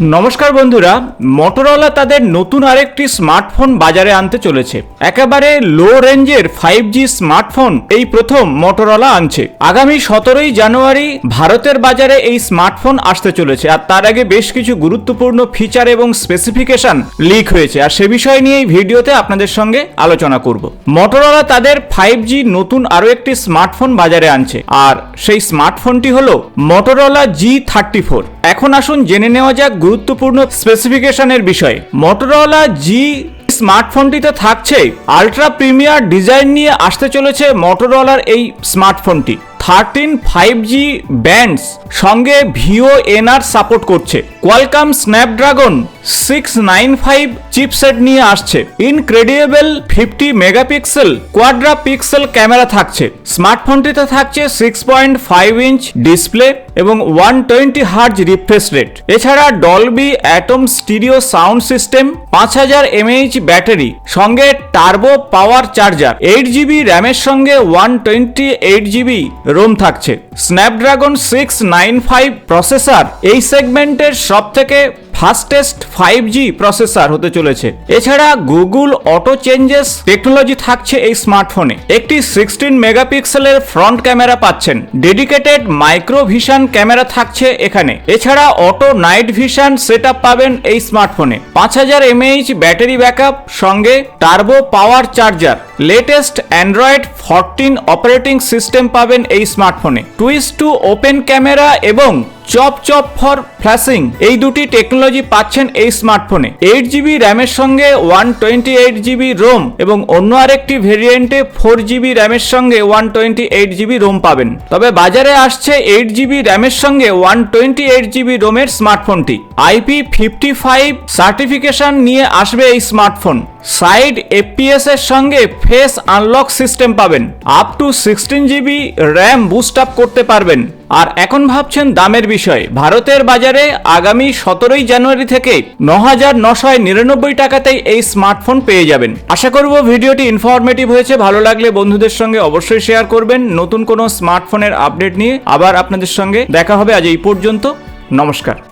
নমস্কার বন্ধুরা মোটরোলা তাদের নতুন আরেকটি স্মার্টফোন বাজারে আনতে চলেছে। একেবারে লো রেঞ্জের ফাইভ জি স্মার্টফোন এই প্রথম মোটরোলা আনছে। আগামী সতেরোই জানুয়ারি ভারতের বাজারে এই স্মার্টফোন আসতে চলেছে আর তার আগে বেশ কিছু গুরুত্বপূর্ণ ফিচার এবং স্পেসিফিকেশন লিক হয়েছে। আর সে বিষয় নিয়ে এই ভিডিওতে আপনাদের সঙ্গে আলোচনা করব। মোটরোলা তাদের ফাইভ জি নতুন আরও একটি স্মার্টফোন বাজারে আনছে। আর সেই স্মার্টফোনটি হলো মোটরোলা জি থার্টি ফোর এখন আসুন জেনে নেওয়া যাক গুরুত্বপূর্ণ স্পেসিফিকেশনের বিষয়ে। মোটরোলা জি স্মার্টফোনটিতে থাকছে আলট্রা প্রিমিয়ার ডিজাইন নিয়ে আসতে চলেছে মোটরোলার এই স্মার্টফোনটি থার্টিন ফাইভ জি ব্যান্ডস সঙ্গে V O N R support করছে। Qualcomm Snapdragon six nine five chipset নিয়ে আসছে। Incredible fifty megapixel quadra pixel camera থাকছে। স্মার্টফোনটিতে থাকছে six point five inch display এবং one twenty hertz refresh rate এছাড়া Dolby Atmos stereo sound system পাঁচ হাজার এমএইচ ব্যাটারি সঙ্গে turbo power charger eight GB র্যামের সঙ্গে one twenty eight GB ROM থাকছে। Snapdragon six nine five processor এই সেগমেন্টের সব থেকে ফাস্টেস্ট ফাইভ জি প্রসেসর হতে চলেছে। এছাড়া গুগল অটো চেঞ্জেস টেকনোলজি থাকছে এই স্মার্টফোনে। একটি সিক্সটিন মেগাপিক্সেলের ফ্রন্ট ক্যামেরা পাচ্ছেন। ডেডিকেটেড মাইক্রো ভিশন ক্যামেরা থাকছে এখানে। এছাড়া অটো নাইট ভিশন সেট পাবেন এই স্মার্টফোনে। পাঁচ হাজার M A H battery backup, সঙ্গে turbo power charger. Latest Android fourteen operating system পাবেন এই স্মার্টফোনে টুইস্ট টু ওপেন ক্যামেরা এবং চপ চপ ফর ফ্ল্যাশিং এই দুটি টেকনোলজি পাচ্ছেন এই স্মার্টফোনে এইট জিবি র্যামের সঙ্গে one twenty eight GB ROM এবং অন্য আরেকটি ভেরিয়েন্টে ফোর জিবি র্যামের সঙ্গে one twenty eight GB ROM পাবেন। তবে বাজারে আসছে এইট জিবি র্যামের সঙ্গে ওয়ান টোয়েন্টি এইট জিবি রোমের স্মার্টফোনটি আইপি ফিফটি ফাইভ সার্টিফিকেশন নিয়ে আসবে এই স্মার্টফোন সাইড এফপিএস এর সঙ্গে ফেস আনলক সিস্টেম পাবেন। Up to sixteen GB RAM boost up করতে পারবেন। আর এখন ভাবছেন দামের বিষয়ে। ভারতের বাজারে আগামী সতেরোই জানুয়ারি থেকে ন হাজার নশয় নিরানব্বই টাকাতেই এই স্মার্টফোন পেয়ে যাবেন। আশা করব ভিডিওটি ইনফরমেটিভ হয়েছে। ভালো লাগলে বন্ধুদের সঙ্গে অবশ্যই শেয়ার করবেন। নতুন কোনো স্মার্টফোনের আপডেট নিয়ে আবার আপনাদের সঙ্গে দেখা হবে আজ এই পর্যন্ত। নমস্কার।